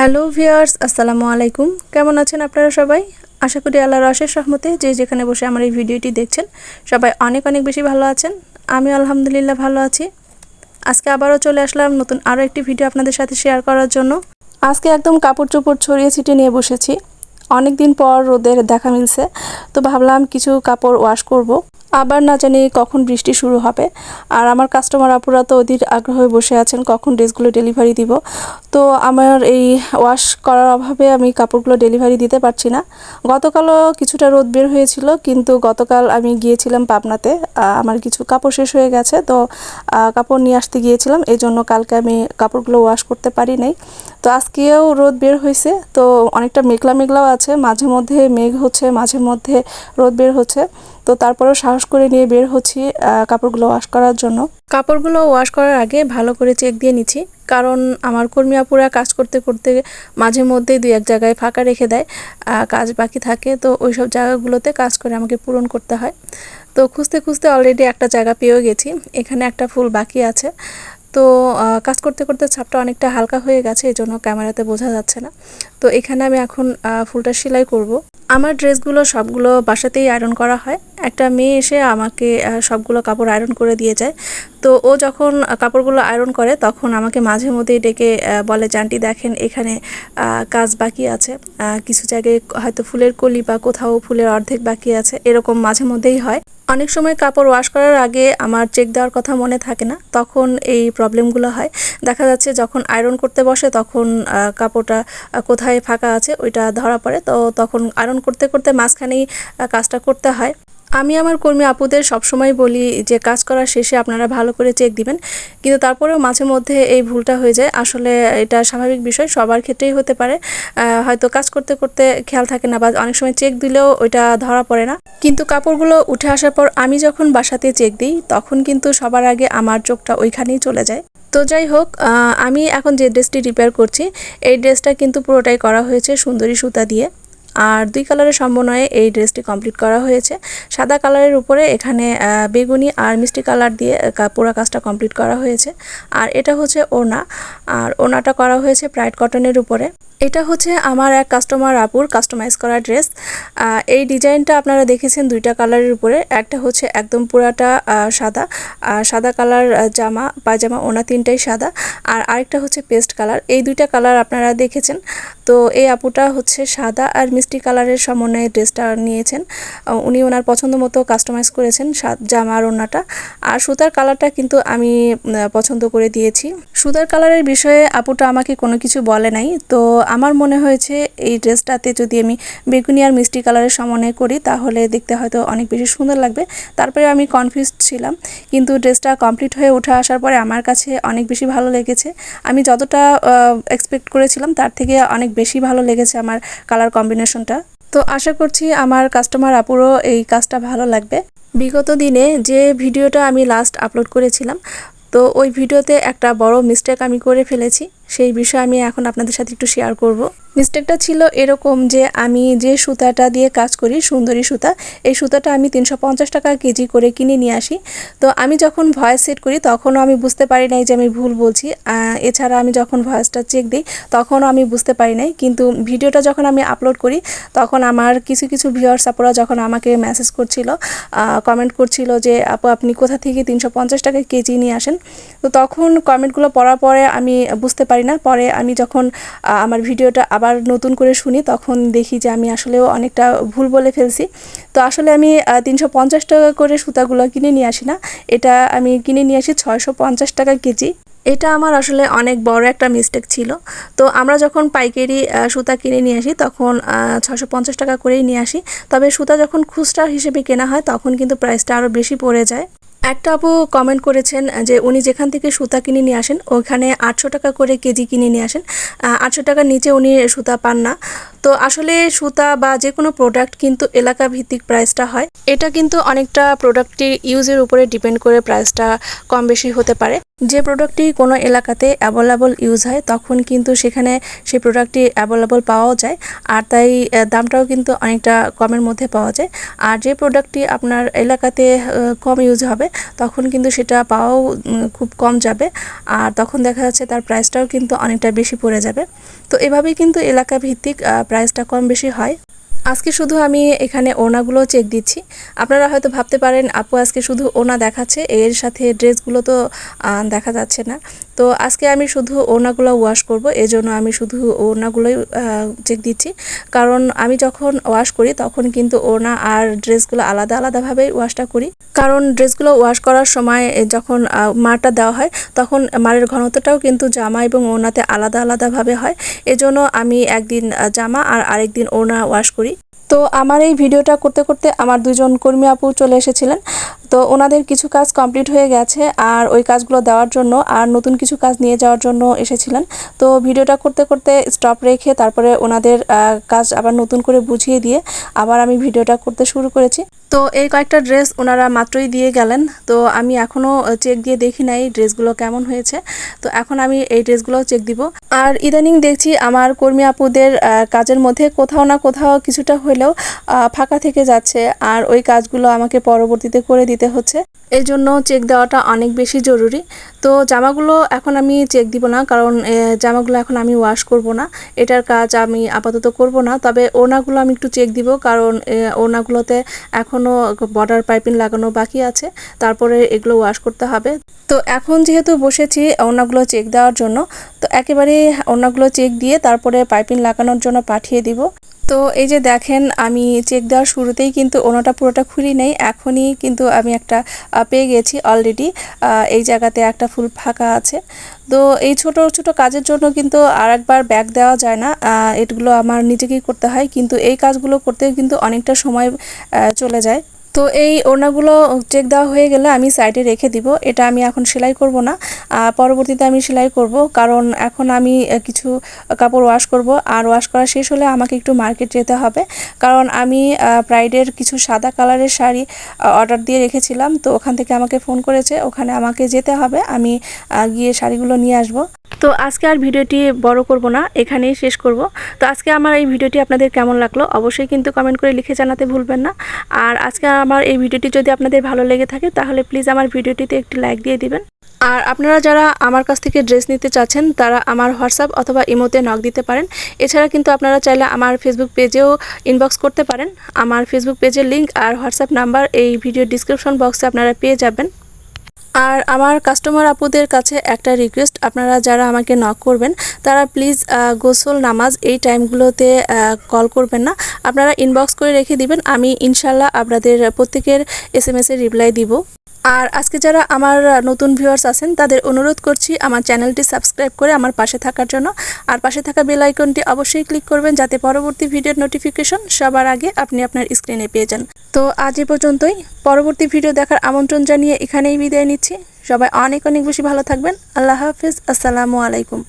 Hello viewers, আসসালামু আলাইকুম। কেমন আছেন আপনারা সবাই? আশা করি আল্লাহর অশেষ রহমতে যে যেখানে বসে আমার এই ভিডিওটি দেখছেন, সবাই অনেক অনেক বেশি ভালো আছেন। আমি আলহামদুলিল্লাহ ভালো আছি। আজকে আবারও চলে আসলাম নতুন আরও একটি ভিডিও আপনাদের সাথে শেয়ার করার জন্য। আজকে একদম কাপড় চোপড় ছড়িয়ে ছিটিয়ে নিয়ে বসেছি। অনেক দিন পর রোদের দেখা মিলছে, তো ভাবলাম কিছু কাপড় ওয়াশ করব। আবার না জানি কখন বৃষ্টি শুরু হবে। আর আমার কাস্টমার আপুরা তো অধীর আগ্রহে বসে আছেন, কখন ড্রেসগুলো ডেলিভারি দিব। তো আমার এই ওয়াশ করার অভাবে আমি কাপড়গুলো ডেলিভারি দিতে পারছি না। গতকালও কিছুটা রোদ বের হয়েছিল, কিন্তু গতকাল আমি গিয়েছিলাম পাবনাতে। আমার কিছু কাপড় শেষ হয়ে গেছে, তো কাপড় নিয়ে আসতে গিয়েছিলাম। এই জন্য কালকে আমি কাপড়গুলো ওয়াশ করতে পারি নাই। তো আজকেও রোদ বের হয়েছে, তো অনেকটা মেঘলা মেঘলাও আছে। মাঝে মধ্যে মেঘ হচ্ছে, মাঝে মধ্যে রোদ বের হচ্ছে। তো তারপরেও করে নিয়ে বের হচ্ছি কাপড়গুলো ওয়াশ করার জন্য। কাপড়গুলো ওয়াশ করার আগে ভালো করে চেক দিয়ে নিচ্ছি। কারণ আমার কর্মী আপুরা কাজ করতে করতে মাঝে মধ্যেই দুই এক জায়গায় ফাঁকা রেখে দেয় কাজ বাকি থাকে। তো ওই সব জায়গাগুলোতে কাজ করে আমাকে পূরণ করতে হয়। তো খুঁজতে খুঁজতে অলরেডি একটা জায়গা পেয়েও গেছি। এখানে একটা ফুল বাকি আছে। তো কাজ করতে করতে ছাপটা অনেকটা হালকা হয়ে গেছে এই জন্য ক্যামেরাতে বোঝা যাচ্ছে না। তো এখানে আমি এখন ফুলটা সেলাই করব। আমার ড্রেসগুলো সবগুলো বাসাতেই আয়রন করা হয়। একটা মেয়ে এসে আমাকে সবগুলো কাপড় আয়রন করে দিয়ে যায়। তো ও যখন কাপড়গুলো আয়রন করে, তখন আমাকে মাঝে মধ্যেই ডেকে বলে, জানটি দেখেন, এখানে কাজ বাকি আছে। কিছু জায়গায় হয়তো ফুলের কলি বা কোথাও ফুলের অর্ধেক বাকি আছে। এরকম মাঝে মধ্যেই হয়। অনেক সময় কাপড় ওয়াশ করার আগে আমার চেক দেওয়ার কথা মনে থাকে না, তখন এই প্রবলেমগুলো হয়। দেখা যাচ্ছে যখন আয়রন করতে বসে তখন কাপড়টা কোথায় ফাঁকা আছে ওইটা ধরা পড়ে, তো তখন আয়রন করতে করতে মাঝখানেই কাজটা করতে হয়। আমি আমার কর্মী আপুদের সবসময় বলি যে, কাজ করার শেষে আপনারা ভালো করে চেক দিবেন। কিন্তু তারপরেও মাঝে মধ্যে এই ভুলটা হয়ে যায়। আসলে এটা স্বাভাবিক বিষয়, সবার ক্ষেত্রেই হতে পারে। হয়তো কাজ করতে করতে খেয়াল থাকে না বা অনেক সময় চেক দিলেও ওইটা ধরা পড়ে না। কিন্তু কাপড়গুলো উঠে আসার পর আমি যখন বাসাতে চেক দিই, তখন কিন্তু সবার আগে আমার চোখটা ওইখানেই চলে যায়। তো যাই হোক আমি এখন যে ড্রেসটি রিপেয়ার করছি, এই ড্রেসটা কিন্তু পুরোটাই করা হয়েছে সুন্দরী সুতা দিয়ে। আর দুই কালারের সমন্বয়ে এই ড্রেসটি কমপ্লিট করা হয়েছে। সাদা কালারের উপরে এখানে বেগুনি আর মিষ্টি কালার দিয়ে পুরো কাজটা কমপ্লিট করা হয়েছে। আর এটা হচ্ছে ওনা আর ওনাটা করা হয়েছে প্রাইড কটনের উপরে। এটা হচ্ছে আমার এক কাস্টমার আপুর কাস্টমাইজ করা ড্রেস। এই ডিজাইনটা আপনারা দেখেছেন দুইটা কালারের উপরে। একটা হচ্ছে একদম পুরাটা সাদা। সাদা কালার জামা, পায়জামা ওনা তিনটাই সাদা। আর আরেকটা হচ্ছে পেস্ট কালার। এই দুইটা কালার আপনারা দেখেছেন। তো এই আপুটা হচ্ছে সাদা আর মিষ্টি কালারের সমন্বয়ে ড্রেসটা নিয়েছেন। উনি ওনার পছন্দ মতো কাস্টমাইজ করেছেন জামা আর ওনাটা আর সুতার কালারটা কিন্তু আমি পছন্দ করে দিয়েছি। সুতার কালারের বিষয়ে আপুটা আমাকে কোনো কিছু বলে নাই। তো আমার মনে হয়েছে এই ড্রেসটাতে যদি আমি বেগুনি আর মিষ্টি কালারের সমন্বয় করি, তাহলে দেখতে হয়তো অনেক বেশি সুন্দর লাগবে। তারপরে আমি কনফিউজ ছিলাম। কিন্তু ড্রেসটা কমপ্লিট হয়ে উঠে আসার পরে আমার কাছে অনেক বেশি ভালো লেগেছে। আমি যতটা এক্সপেক্ট করেছিলাম, তার থেকে অনেক বেশি ভালো লেগেছে আমার কালার কম্বিনেশনটা তো আশা করছি আমার কাস্টমার আপুরও এই কাজটা ভালো লাগবে। বিগত দিনে যে ভিডিওটা আমি লাস্ট আপলোড করেছিলাম, তো ওই ভিডিওতে একটা বড় মিস্টেক আমি করে ফেলেছি। সেই বিষয়ে আমি এখন আপনাদের সাথে একটু শেয়ার করব। মিস্টেকটা ছিল এরকম যে আমি যে সুতাটা দিয়ে কাজ করি, সুন্দরী সুতা, এই সুতাটা আমি তিনশো পঞ্চাশ টাকা কেজি করে কিনে নিয়ে আসি। তো আমি যখন ভয়েস সেট করি, তখনও আমি বুঝতে পারি নাই যে আমি ভুল বলছি। এছাড়া আমি যখন ভয়েসটা চেক দিই, তখনও আমি বুঝতে পারি নাই। কিন্তু ভিডিওটা যখন আমি আপলোড করি, তখন আমার কিছু কিছু ভিউয়ার্স আপুরা যখন আমাকে মেসেজ করছিল কমেন্ট করছিল যে, আপু, আপনি কোথা থেকে তিনশো পঞ্চাশ টাকা কেজি নিয়ে আসেন? তো তখন কমেন্টগুলো পড়ার পরে আমি বুঝতে পারি না। পরে আমি যখন আমার ভিডিওটা আবার নতুন করে শুনি, তখন দেখি যে আমি আসলেও অনেকটা ভুল বলে ফেলছি। তো আসলে আমি তিনশো পঞ্চাশ টাকা করে সুতাগুলো কিনে নিয়ে আসি না। এটা আমি কিনে নিয়ে আসি ছয়শো পঞ্চাশ টাকা কেজি। এটা আমার আসলে অনেক বড় একটা মিস্টেক ছিল। তো আমরা যখন পাইকারি সুতা কিনে নিয়ে আসি, তখন ছশো পঞ্চাশ টাকা করেই নিয়ে আসি। তবে সুতা যখন খুচরা হিসেবে কেনা হয়, তখন কিন্তু প্রাইসটা আরও বেশি পড়ে যায়। একটা আপু কমেন্ট করেছেন যে উনি যেখান থেকে সুতা কিনে নিয়ে আসেন, ওখানে আটশো টাকা করে কেজি কিনে নিয়ে আসেন। আটশো টাকার নিচে উনি সুতা পান না। তো আসলে সুতা বা যে কোনো প্রোডাক্ট কিন্তু এলাকা ভিত্তিক প্রাইসটা হয়। এটা কিন্তু অনেকটা প্রোডাক্টটি ইউজের উপরে ডিপেন্ড করে প্রাইসটা কম বেশি হতে পারে। যে প্রোডাক্টটি কোনো এলাকাতে অ্যাভেলেবল ইউজ হয়, তখন কিন্তু সেখানে সেই প্রোডাক্টটি অ্যাভেলেবল পাওয়াও যায়। আর তাই দামটাও কিন্তু অনেকটা কমের মধ্যে পাওয়া যায়। আর যে প্রোডাক্টটি আপনার এলাকাতে কম ইউজ হবে তখন কিন্তু সেটা পাওয়াও খুব কম যাবে। আর তখন দেখা যাচ্ছে তার প্রাইসটাও কিন্তু অনেকটা বেশি পড়ে যাবে। তো এভাবেই কিন্তু এলাকা ভিত্তিক প্রাইসটা কম বেশি হয়। আজকে শুধু আমি এখানে ওনাগুলো চেক দিচ্ছি। আপনারা হয়তো ভাবতে পারেন, আপু, আজকে শুধু ওনা দেখাচ্ছে, এর সাথে ড্রেসগুলো তো দেখা যাচ্ছে না। তো আজকে আমি শুধু ওনাগুলো ওয়াশ করব, এজন্য আমি শুধু ওনাগুলোই চেক দিচ্ছি। কারণ আমি যখন ওয়াশ করি, তখন কিন্তু ওনা আর ড্রেসগুলো আলাদা আলাদাভাবেই ওয়াশটা করি। কারণ ড্রেসগুলো ওয়াশ করার সময় যখন মারটা দেওয়া হয়, তখন মারের ঘনত্বটাও কিন্তু জামা এবং ওনাতে আলাদা আলাদাভাবে হয়। এজন্য আমি একদিন জামা আর আরেকদিন ওনা ওয়াশ করি। তো আমার এই ভিডিওটা করতে করতে আমার দুজন কর্মী আপু চলে এসেছিলেন। তো ওনাদের কিছু কাজ কমপ্লিট হয়ে গেছে আর ওই কাজগুলো দেওয়ার জন্য আর নতুন কিছু কাজ নিয়ে যাওয়ার জন্য এসেছিলেন। তো ভিডিওটা করতে করতে স্টপ রেখে তারপরে ওনাদের কাজ আবার নতুন করে বুঝিয়ে দিয়ে আবার আমি ভিডিওটা করতে শুরু করেছি। তো এই কয়েকটা ড্রেস ওনারা মাত্রই দিয়ে গেলেন। তো আমি এখনও চেক দিয়ে দেখি নাই ড্রেসগুলো কেমন হয়েছে। তো এখন আমি এই ড্রেসগুলো চেক দিব। আর ইদানিং দেখছি আমার কর্মী আপুদের কাজের মধ্যে কোথাও না কোথাও কিছুটা হলেও ফাঁকা থেকে যাচ্ছে। আর ওই কাজগুলো আমাকে পরবর্তীতে করে দিতে হচ্ছে। এই জন্য চেক দেওয়াটা অনেক বেশি জরুরি। তো জামাগুলো এখন আমি চেক দিব না, কারণ জামাগুলো এখন আমি ওয়াশ করব না। এটার কাজ আমি আপাতত করব না, তবে ওনাগুলো আমি একটু চেক দিব, কারণ ওনাগুলোতে এখনও বর্ডার পাইপিং লাগানো বাকি আছে। তারপরে এগুলো ওয়াশ করতে হবে। তো এখন যেহেতু বসেছি ওনাগুলো চেক দেওয়ার জন্য, তো একেবারে ওনাগুলো চেক দিয়ে তারপরে পাইপিং লাগানোর জন্য পাঠিয়ে দিব। তো এই যে দেখেন, আমি চেক দেওয়ার শুরুতেই কিন্তু ওনাটা পুরোটা খুলি নেই, এখনই কিন্তু আমি একটা পেয়ে গেছি অলরেডি এই জায়গাতে একটা ফুল ফাঁকা আছে। তো এই ছোট ছোট কাজের জন্য কিন্তু আর একবার ব্যাগ দেওয়া যায় না এগুলো আমার নিজেকেই করতে হয়, কিন্তু এই কাজগুলো করতে কিন্তু অনেকটা সময় চলে যায়। তো এই ওড়নাগুলো চেক দেওয়া হয়ে গেলে আমি সাইডে রেখে দিব। এটা আমি এখন সেলাই করব না। পরবর্তীতে আমি সেলাই করব কারণ এখন আমি কিছু কাপড় ওয়াশ করব। আর ওয়াশ করা শেষ হলে আমাকে একটু মার্কেট যেতে হবে। কারণ আমি প্রাইডের কিছু সাদা কালারের শাড়ি অর্ডার দিয়ে রেখেছিলাম। তো ওখান থেকে আমাকে ফোন করেছে। ওখানে আমাকে যেতে হবে। আমি গিয়ে শাড়িগুলো নিয়ে আসব। তো আজকে আর ভিডিওটি বড় করব না, এখানেই শেষ করব। তো আজকে আমার এই ভিডিওটি আপনাদের কেমন লাগল অবশ্যই কিন্তু কমেন্ট করে লিখে জানাতে ভুলবেন না। আর আজকে আমার এই ভিডিওটি যদি আপনাদের ভালো লেগে থাকে তাহলে প্লিজ আমার ভিডিওটিতে একটি লাইক দিয়ে দিবেন। আর আপনারা যারা আমার কাছ থেকে ড্রেস নিতে চাচ্ছেন তারা আমার হোয়াটসঅ্যাপ অথবা ইমোতে নক দিতে পারেন। এছাড়া কিন্তু আপনারা চাইলে আমার ফেসবুক পেজেও ইনবক্স করতে পারেন। আমার ফেসবুক পেজের লিংক আর হোয়াটসঅ্যাপ নাম্বার এই ভিডিও ডিসক্রিপশন বক্সে আপনারা পেয়ে যাবেন। আর আমার কাস্টমার আপুদের কাছে একটা রিকোয়েস্ট আপনারা যারা আমাকে নক করবেন, তারা প্লিজ গোসল নামাজ এই টাইমগুলোতে কল করবেন না। আপনারা ইনবক্স করে রেখে দিবেন, আমি ইনশাল্লাহ আপনাদের প্রত্যেকের এস এম এসের রিপ্লাই দিব। আর আজকে যারা আমার নতুন ভিউয়ার্স আছেন, তাদের অনুরোধ করছি আমার চ্যানেলটি সাবস্ক্রাইব করে আমার পাশে থাকার জন্য। আর পাশে থাকা বেল আইকনটি অবশ্যই ক্লিক করবেন যাতে পরবর্তী ভিডিওর নোটিফিকেশন সবার আগে আপনি আপনার স্ক্রিনে পেয়ে যান। তো আজ এ পর্যন্তই। পরবর্তী ভিডিও দেখার আমন্ত্রণ জানিয়ে এখানেই বিদায় নিচ্ছি। সবাই অনেক অনেক বেশি ভালো থাকবেন। আল্লাহ হাফিজ। আসসালামু আলাইকুম।